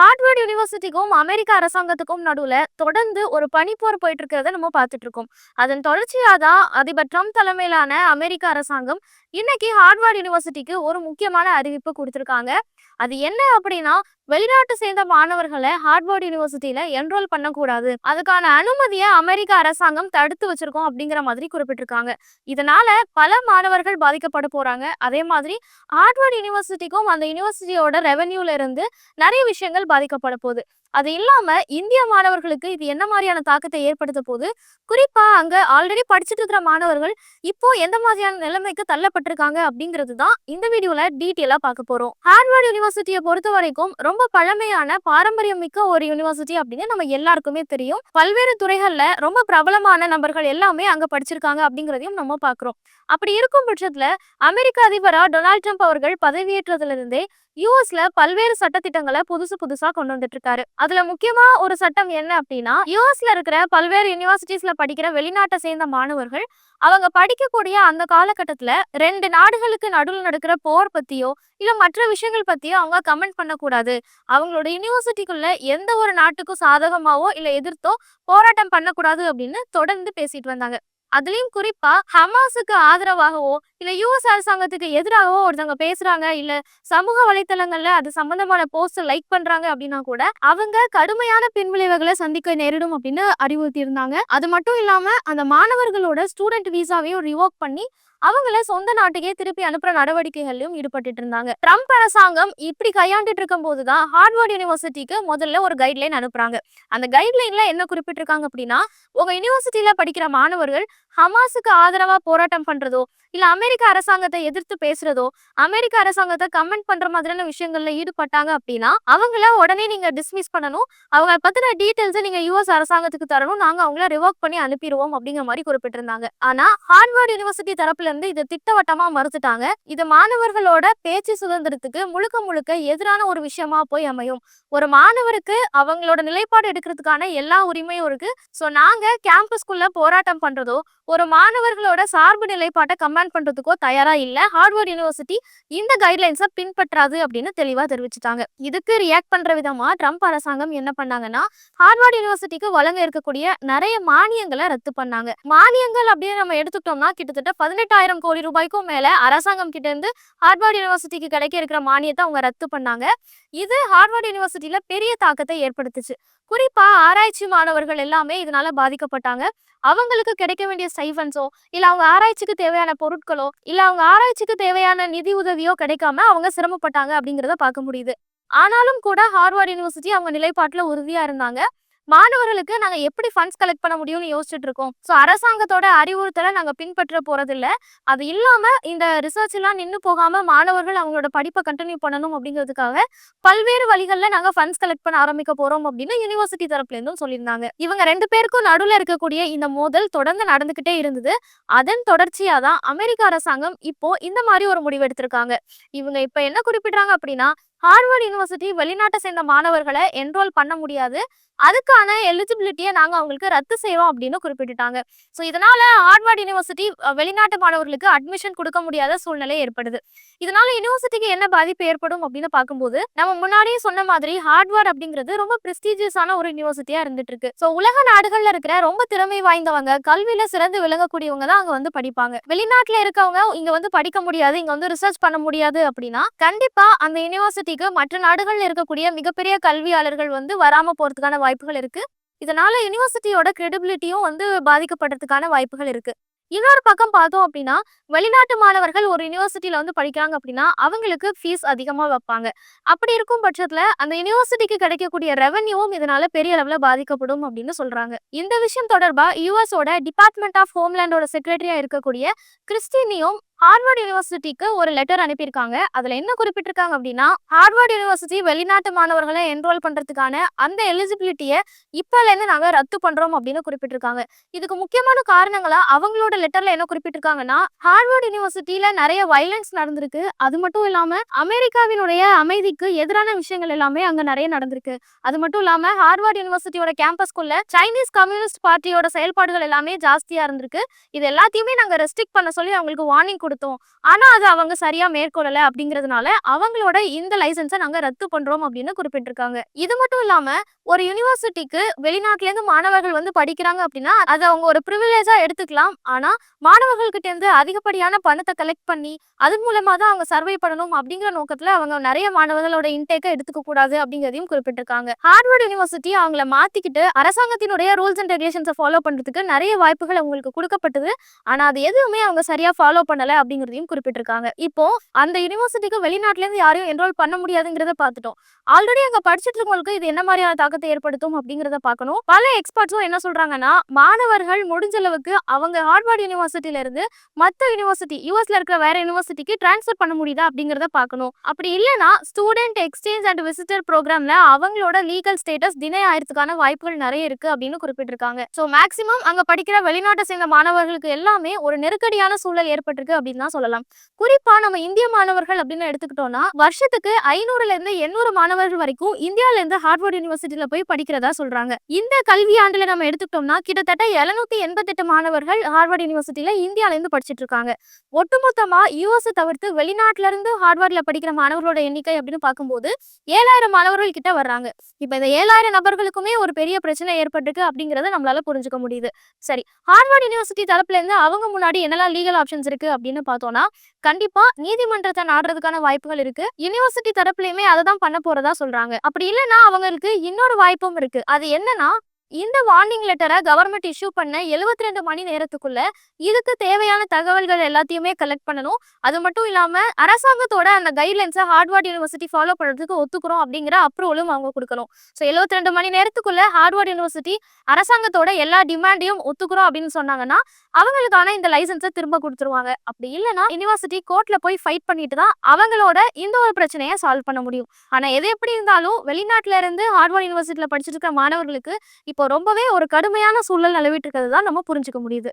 Harvard யூனிவர்சிட்டிக்கும் அமெரிக்க அரசாங்கத்துக்கும் நடுவுல தொடர்ந்து ஒரு பனிப்போர் போயிட்டு இருக்கிறத நம்ம பார்த்துட்டு இருக்கோம் அதன் தொடர்ச்சியா தான் அதிபர் ட்ரம்ப் தலைமையிலான அமெரிக்க அரசாங்கம் இன்னைக்கு ஹார்ட்வர்ட் யூனிவர்சிட்டிக்கு ஒரு முக்கியமான அறிவிப்பு கொடுத்திருக்காங்க. அது என்ன அப்படின்னா வெளிநாட்டு சேர்ந்த மாணவர்களை ஹார்ட்வர்ட் யூனிவர்சிட்டியில என்ரோல் பண்ணக்கூடாது. அதுக்கான அனுமதியை அமெரிக்க அரசாங்கம் தடுத்து வச்சிருக்கோம் அப்படிங்கிற மாதிரி குறிப்பிட்டிருக்காங்க. இதனால பல மாணவர்கள் பாதிக்கப்பட போறாங்க. அதே மாதிரி ஹார்ட்வர்ட் யூனிவர்சிட்டிக்கும் அந்த யூனிவர்சிட்டியோட ரெவென்யூல இருந்து நிறைய விஷயங்கள் பாதிக்கப்பட போகுது. அது இல்லாம இந்திய மாணவர்களுக்கு இது என்ன மாதிரியான தாக்கத்தை ஏற்படுத்த போது குறிப்பா அங்க ஆல்ரெடி படிச்சுட்டு இருக்கிற மாணவர்கள் இப்போ எந்த மாதிரியான நிலைமைக்கு தள்ளப்பட்டிருக்காங்க அப்படிங்கிறது தான் இந்த வீடியோல டீட்டெயிலா பார்க்க போறோம். ஹார்வர்ட் யூனிவர்சிட்டியை பொறுத்த வரைக்கும் ரொம்ப ரொம்ப பழமையான பாரம்பரியம் மிக்க ஒரு யூனிவர்சிட்டி அப்படின்னு நம்ம எல்லாருக்குமே தெரியும். பல்வேறு துறைகள்ல ரொம்ப பிரபலமான நபர்கள் எல்லாமே அங்க படிச்சிருக்காங்க அப்படிங்கிறதையும் நம்ம பார்க்கிறோம் அப்படி இருக்கும் பட்சத்துல அமெரிக்க அதிபரா டொனால்ட் ட்ரம்ப் அவர்கள் பதவியேற்றதுல இருந்தே யூஎஸ்ல பல்வேறு சட்டத்திட்டங்களை புதுசு புதுசா கொண்டு வந்துட்டு இருக்காரு அதுல முக்கியமா ஒரு சட்டம் என்ன அப்படின்னா யூஎஸ்ல இருக்கிற பல்வேறு யூனிவர்சிட்டிஸ்ல படிக்கிற வெளிநாட்டை சேர்ந்த மாணவர்கள் அவங்க படிக்கக்கூடிய அந்த காலகட்டத்துல ரெண்டு நாடுகளுக்கு நடுவில் நடக்கிற போர் பத்தியோ இல்ல மற்ற விஷயங்கள் பத்தியோ அவங்க கமெண்ட் பண்ணக்கூடாது. அவங்களோட யூனிவர்சிட்டிக்குள்ள எந்த ஒரு நாட்டுக்கும் சாதகமாவோ இல்ல எதிர்த்தோ போராட்டம் பண்ணக்கூடாது அப்படின்னு தொடர்ந்து பேசிட்டு வந்தாங்க. அதுலயும் குறிப்பா ஹமாஸுக்கு ஆதரவாகவோ இல்ல யூஎஸ் அரசாங்கத்துக்கு எதிராகவோ ஒருத்தவங்க பேசுறாங்க இல்ல சமூக வலைத்தளங்கள்ல அது சம்பந்தமான போஸ்ட் லைக் பண்றாங்க அப்படின்னா கூட அவங்க கடுமையான பின்விளைவுகளை சந்திக்க நேரிடும் அப்படின்னு அறிவுறுத்தி இருந்தாங்க அது மட்டும் இல்லாம அந்த மாணவர்களோட ஸ்டூடெண்ட் விசாவையும் ரிவோக் பண்ணி அவங்கள சொந்த நாட்டுக்கே திருப்பி அனுப்புற நடவடிக்கைகளையும் ஈடுபட்டு இருந்தாங்க ட்ரம்ப் அரசாங்கம் இப்படி கையாண்டுட்டு இருக்கும் போதுதான் ஹார்வர்ட் யூனிவர்சிட்டிக்கு முதல்ல ஒரு கைட்லைன் அனுப்புறாங்க. அந்த கைட்லைன்ல என்ன குறிப்பிட்டிருக்காங்க அப்படின்னா உங்க யூனிவர்சிட்டியில படிக்கிற மாணவர்கள் ஹமாஸுக்கு ஆதரவா போராட்டம் பண்றதோ இல்ல அமெரிக்க அமெரிக்க அரசாங்கத்தை எதிர்த்து பேசுறதோ அமெரிக்க அரசாங்கத்தை கமெண்ட் பண்ற மாதிரியான விஷயங்கள்ல ஈடுபட்டாங்க அப்படின்னா அவங்கள உடனே நீங்க டிஸ்மிஸ் பண்ணணும். அவங்க பத்தின டீடைல்ஸை நீங்க யூஎஸ் அரசாங்கத்துக்கு தரணும். நாங்க அவங்கள ரிவோக் பண்ணி அனுப்பிடுவோம் அப்படிங்கிற மாதிரி குறிப்பிட்டிருந்தாங்க. ஆனா ஹார்வர்ட் யூனிவர்சிட்டி தரப்புல இருந்து இதை திட்டவட்டமா மறுத்துட்டாங்க. இது மாணவர்களோட பேச்சு சுதந்திரத்துக்கு முழுக்க முழுக்க எதிரான ஒரு விஷயமா போய் அமையும். ஒரு மாணவருக்கு அவங்களோட நிலைப்பாடு எடுக்கிறதுக்கான எல்லா உரிமையும் இருக்கு. சோ நாங்க கேம்பஸ்குள்ள போராட்டம் பண்றதோ ஒரு மாணவர்களோட சார்பு நிலைப்பாட்டை கமெண்ட் பண்றதுக்கோ தயாரா இல்ல. ஹார்வர்ட் யூனிவர்சிட்டி இந்த கைட்லைன்ஸை பின்பற்றாது அப்படின்னு தெளிவா தெரிவிச்சுட்டாங்க. இதுக்கு ரியாக்ட் பண்ற விதமா ட்ரம்ப் அரசாங்கம் என்ன பண்ணாங்கன்னா ஹார்வர்ட் யூனிவர்சிட்டிக்கு வழங்க இருக்கக்கூடிய நிறைய மானியங்களை ரத்து பண்ணாங்க. மானியங்கள் அப்படின்னு நம்ம எடுத்துக்கிட்டோம்னா கிட்டத்தட்ட பதினெட்டாயிரம் கோடி ரூபாய்க்கும் மேல அரசாங்கம் கிட்ட இருந்து ஹார்வர்ட் யூனிவர்சிட்டிக்கு கிடைக்க இருக்கிற மானியத்தை அவங்க ரத்து பண்ணாங்க. இது ஹார்வர்ட் யூனிவர்சிட்டியில பெரிய தாக்கத்தை ஏற்படுத்துச்சு. குறிப்பா ஆராய்ச்சி மாணவர்கள் எல்லாமே இதனால பாதிக்கப்பட்டாங்க. அவங்களுக்கு கிடைக்க வேண்டிய ஸ்டைஃபன்ஸோ இல்ல அவங்க ஆராய்ச்சிக்கு தேவையான பொருட்களோ இல்ல அவங்க ஆராய்ச்சிக்கு தேவையான நிதி உதவியோ கிடைக்காம அவங்க சிரமப்பட்டாங்க அப்படிங்கிறத பார்க்க முடியுது. ஆனாலும் கூட ஹார்வர்ட் யூனிவர்சிட்டி அவங்க நிலைப்பாட்டுல உறுதியா இருந்தாங்க. மாணவர்களுக்கு நாங்க எப்படி ஃபண்ட்ஸ் கலெக்ட் பண்ண முடியும்னு யோசிச்சுட்டு இருக்கோம். ஸோ அரசாங்கத்தோட அறிவுறுத்தலை நாங்க பின்பற்ற போறதில்ல. அது இல்லாம இந்த ரிசர்ச் எல்லாம் நின்று போகாம மாணவர்கள் அவங்களோட படிப்பை கண்டினியூ பண்ணணும் அப்படிங்கிறதுக்காக பல்வேறு வழிகளில் நாங்க ஃபண்ட்ஸ் கலெக்ட் பண்ண ஆரம்பிக்க போறோம் அப்படின்னு யூனிவர்சிட்டி தரப்புல இருந்தும் சொல்லியிருந்தாங்க. இவங்க ரெண்டு பேருக்கும் நடுவில் இருக்கக்கூடிய இந்த மோதல் தொடர்ந்து நடந்துகிட்டே இருந்தது. அதன் தொடர்ச்சியா தான் அமெரிக்க அரசாங்கம் இப்போ இந்த மாதிரி ஒரு முடிவு எடுத்திருக்காங்க. இவங்க இப்ப என்ன குறிப்பிடுறாங்க அப்படின்னா ஹார்வர்ட் யூனிவர்சிட்டி வெளிநாட்டை சேர்ந்த மாணவர்களை என்ரோல் பண்ண முடியாது. அதுக்கான எலிஜிபிலிட்டியை நாங்கள் அவங்களுக்கு ரத்து செய்வோம் அப்படின்னு குறிப்பிட்டுட்டாங்க. ஸோ இதனால ஹார்வர்ட் யூனிவர்சிட்டி வெளிநாட்டு மாணவர்களுக்கு அட்மிஷன் கொடுக்க முடியாத சூழ்நிலை ஏற்படுது. இதனால யூனிவர்சிட்டிக்கு என்ன பாதிப்பு ஏற்படும் அப்படின்னு பார்க்கும்போது நம்ம முன்னாடியே சொன்ன மாதிரி ஹார்வர்ட் அப்படிங்கிறது ரொம்ப பிரஸ்டீஜியஸான ஒரு யூனிவர்சிட்டியா இருந்துட்டு இருக்கு ஸோ உலக நாடுகள்ல இருக்கிற ரொம்ப திறமை வாய்ந்தவங்க கல்வியில சிறந்து விளங்கக்கூடியவங்க தான் அங்க வந்து படிப்பாங்க. வெளிநாட்டுல இருக்கவங்க இங்க வந்து படிக்க முடியாது இங்க வந்து ரிசர்ச் பண்ண முடியாது அப்படின்னா கண்டிப்பா அந்த யூனிவர்சிட்டிக்கு மற்ற நாடுகள்ல இருக்கக்கூடிய மிகப்பெரிய கல்வியாளர்கள் வந்து வராம போறதுக்கான வாய்ப்புகள் இருக்கு. இதனால யூனிவர்சிட்டியோட கிரெடிபிலிட்டியும் வந்து பாதிக்கப்படுறதுக்கான வாய்ப்புகள் இருக்கு. இன்னொரு பக்கம் பார்த்தோம் அப்படின்னா வெளிநாட்டு மாணவர்கள் ஒரு யூனிவர்சிட்டியில வந்து படிக்கிறாங்க அப்படின்னா அவங்களுக்கு ஃபீஸ் அதிகமாக வைப்பாங்க. அப்படி இருக்கும் பட்சத்துல அந்த யூனிவர்சிட்டிக்கு கிடைக்கக்கூடிய ரெவன்யூவும் இதனால பெரிய அளவில் பாதிக்கப்படும் அப்படின்னு சொல்றாங்க. இந்த விஷயம் தொடர்பா யூஎஸோட டிபார்ட்மெண்ட் ஆஃப் ஹோம்லேண்டோட செக்ரட்டரியா இருக்கக்கூடிய கிறிஸ்டினியும் ஹார்வர்ட் யூனிவர்சிட்டிக்கு ஒரு லெட்டர் அனுப்பியிருக்காங்க. அதுல என்ன குறிப்பிட்டிருக்காங்க அப்படின்னா ஹார்வர்ட் யூனிவர்சிட்டி வெளிநாட்டு மாணவர்களை என்ரோல் பண்றதுக்கான அந்த எலிஜிபிலிட்டியை இப்பல இருந்து நாங்க ரத்து பண்றோம் அப்படின்னு குறிப்பிட்டிருக்காங்க. இதுக்கு முக்கியமான காரணங்களா அவங்களோட லெட்டர்ல என்ன குறிப்பிட்டிருக்காங்கன்னா ஹார்வர்ட் யூனிவர்சிட்டியில நிறைய வைலன்ஸ் நடந்திருக்கு. அது மட்டும் இல்லாம அமெரிக்காவினுடைய அமைதிக்கு எதிரான விஷயங்கள் எல்லாமே அங்க நிறைய நடந்திருக்கு. அது மட்டும் இல்லாம ஹார்வர்ட் யூனிவர்சிட்டியோட கேம்பஸ்குள்ள சைனீஸ் கம்யூனிஸ்ட் பார்ட்டியோட செயல்பாடுகள் எல்லாமே ஜாஸ்தியா இருந்திருக்கு. இது எல்லாத்தையுமே நாங்க ரெஸ்ட்ரிக்ட் பண்ண சொல்லி அவங்களுக்கு வார்னிங் கொடுத்தோம். ஆனா அது அவங்க சரியா மேற்கொள்ளல அப்படிங்கிறதுனால அவங்களோட இந்த லைசன்ஸை நாங்க ரத்து பண்றோம் அப்படின்னு குறிப்பிட்டிருக்காங்க. இது மட்டும் இல்லாம ஒரு யூனிவர்சிட்டிக்கு வெளிநாட்டுல இருந்து மாணவர்கள் வந்து படிக்கிறாங்க அப்படின்னா அதை அவங்க ஒரு ப்ரிவிலேஜா எடுத்துக்கலாம். ஆனா மாணவர்கள் கிட்ட இருந்து அதிகப்படியான பணத்தை கலெக்ட் பண்ணி அது மூலமா தான் அவங்க சர்வை பண்ணணும் அப்படிங்கிற நோக்கத்துல அவங்க நிறைய மாணவர்களோட இன்டேக்கை எடுத்துக்க கூடாது அப்படிங்கிறதையும் குறிப்பிட்டிருக்காங்க. ஹார்வர்ட் யூனிவர்சிட்டி அவங்கள மாத்திக்கிட்டு அரசாங்கத்தினுடைய ரூல்ஸ் அண்ட் ரெகுலேஷன்ஸை ஃபாலோ பண்றதுக்கு நிறைய வாய்ப்புகள் அவங்களுக்கு கொடுக்கப்பட்டது. ஆனா அது எதுவுமே அவங்க சரியா ஃபாலோ பண்ணல அப்படிங்கிறதையும் குறிப்பிட்டிருக்காங்க. இப்போ அந்த யூனிவர்சிட்டிக்கு வெளிநாட்டுல இருந்து யாரையும் என்ரோல் பண்ண முடியாதுங்கிறத பார்த்துட்டோம். ஆல்ரெடி அங்க படிச்சுட்டு இருக்கவங்களுக்கு இது என்ன மாதிரியான தாக்கத்தை ஏற்படுத்தும் அப்படிங்கிறத பார்க்கணும். பல எக்ஸ்பர்ட்ஸும் என்ன சொல்றாங்கன்னா மாணவர்கள் முடிஞ்ச அளவுக்கு அவங்க ஹார்வர்ட் யூனிவர்சிட்டியில இருந்து மத்த யூனிவர்சிட்டி யூஎஸ்ல இருக்கிற வேற யூனிவர்சிட்டிக்கு ட்ரான்ஸ்ஃபர் பண்ண முடியுதா அப்படிங்கிறத பார்க்கணும். அப்படி இல்லைன்னா ஸ்டூடெண்ட் எக்ஸ்சேஞ்ச் அண்ட் விசிட்டர் ப்ரோக்ராம்ல அவங்களோட லீகல் ஸ்டேட்டஸ் டினை ஆயிரத்துக்கான வாய்ப்புகள் நிறைய இருக்கு அப்படின்னு குறிப்பிட்டிருக்காங்க. ஸோ மேக்சிமம் அங்க படிக்கிற வெளிநாட்டை சேர்ந்த மாணவர்களுக்கு எல்லாமே ஒரு நெருக்கடியான சூழல் ஏற்பட்டிருக்கு அப்படின்னு தான் சொல்லலாம். குறிப்பா நம்ம இந்திய மாணவர்கள் அப்படின்னு எடுத்துக்கிட்டோம்னா வருஷத்துக்கு ஐநூறுல இருந்து எண்ணூறு மாணவர்கள் வரைக்கும் இந்தியால இருந்து ஹார்வர்ட் யூனிவர்சிட்டியில போய் படிக்கிறதா சொல்றாங்க. இந்த கல்வியாண்டுல நம்ம எடுத்துக்கிட்டோம்னா கிட்டத்தட்ட எழுநூத்தி எண்பத்தெட்டு மாணவர்கள் ஹார்வர்ட் யூனிவர்சிட்டியில இந்தியால இருந்து படிச்சிட்டு இருக்காங்க. ஒட்டுமொத்தமா யூஎஸ் தவிர்த்து வெளிநாட்டுல இருந்து ஹார்வர்ட்ல படிக்கிற மாணவர்களோட எண்ணிக்கை அப்படின்னு பார்க்கும்போது ஏழாயிரம் மாணவர்கள் கிட்ட வர்றாங்க. இப்ப இந்த ஏழாயிரம் நபர்களுக்குமே ஒரு பெரிய பிரச்சனை ஏற்பட்டிருக்கு அப்படிங்கறத நம்மளால புரிஞ்சுக்க முடியுது. சரி ஹார்வர்ட் யூனிவர்சிட்டி தரப்புல இருந்து அவங்க முன்னாடி என்னெல்லாம் லீகல் ஆப்ஷன்ஸ் இருக்கு அப்படின்னு பார்த்தோம்னா கண்டிப்பா நீதிமன்றத்தை நாடுறதுக்கான வாய்ப்புகள் இருக்கு. யூனிவர்சிட்டி தரப்புலயுமே அதை தான் பண்ண போறதா சொல்றாங்க. அப்படி இல்லைன்னா அவங்களுக்கு இன்னொரு வாய்ப்பும் இருக்கு. அது என்னன்னா இந்த வார்னிங் லெட்டரை கவர்மெண்ட் இஷ்யூ பண்ண 72 ரெண்டு மணி நேரத்துக்குள்ள இதுக்கு தேவையான தகவல்கள் எல்லாத்தையுமே கலெக்ட் பண்ணணும். அது மட்டும் இல்லாம அரசாங்கத்தோட அந்த கைட்லைன்ஸை ஹார்வர்ட் யூனிவர்சிட்டி ஃபாலோ பண்றதுக்கு ஒத்துக்கிறோம் அப்படிங்கிற அப்ரூவலும் அவங்க கொடுக்கணும். ஸோ 72 ரெண்டு மணி நேரத்துக்குள்ள ஹார்வர்ட் யூனிவர்சிட்டி அரசாங்கத்தோட எல்லா டிமாண்டையும் ஒத்துக்கிறோம் அப்படின்னு சொன்னாங்கன்னா அவங்களுக்கான இந்த லைசன்ஸை திரும்ப கொடுத்துருவாங்க. அப்படி இல்லைன்னா யூனிவர்சிட்டி கோர்ட்ல போய் ஃபைட் பண்ணிட்டு தான் அவங்களோட இந்த ஒரு பிரச்சனையை சால்வ் பண்ண முடியும். ஆனா எது எப்படி இருந்தாலும் வெளிநாட்டுல இருந்து ஹார்வர்ட் யூனிவர்சிட்டியில படிச்சிருக்க மாணவர்களுக்கு மாணவர்களுக்கு இப்போ ரொம்பவே ஒரு கடுமையான சூழல் நிலவிட்டு இருக்கிறது தான் நம்ம புரிஞ்சுக்க முடியுது.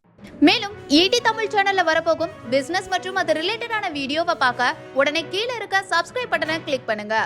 மேலும் ஈடி தமிழ் சேனல்ல வரப்போகும் பிசினஸ் மற்றும் அது ரிலேட்டடான வீடியோவை பார்க்க உடனே கீழே இருக்க சப்ஸ்கிரைப் பட்டனை கிளிக் பண்ணுங்க.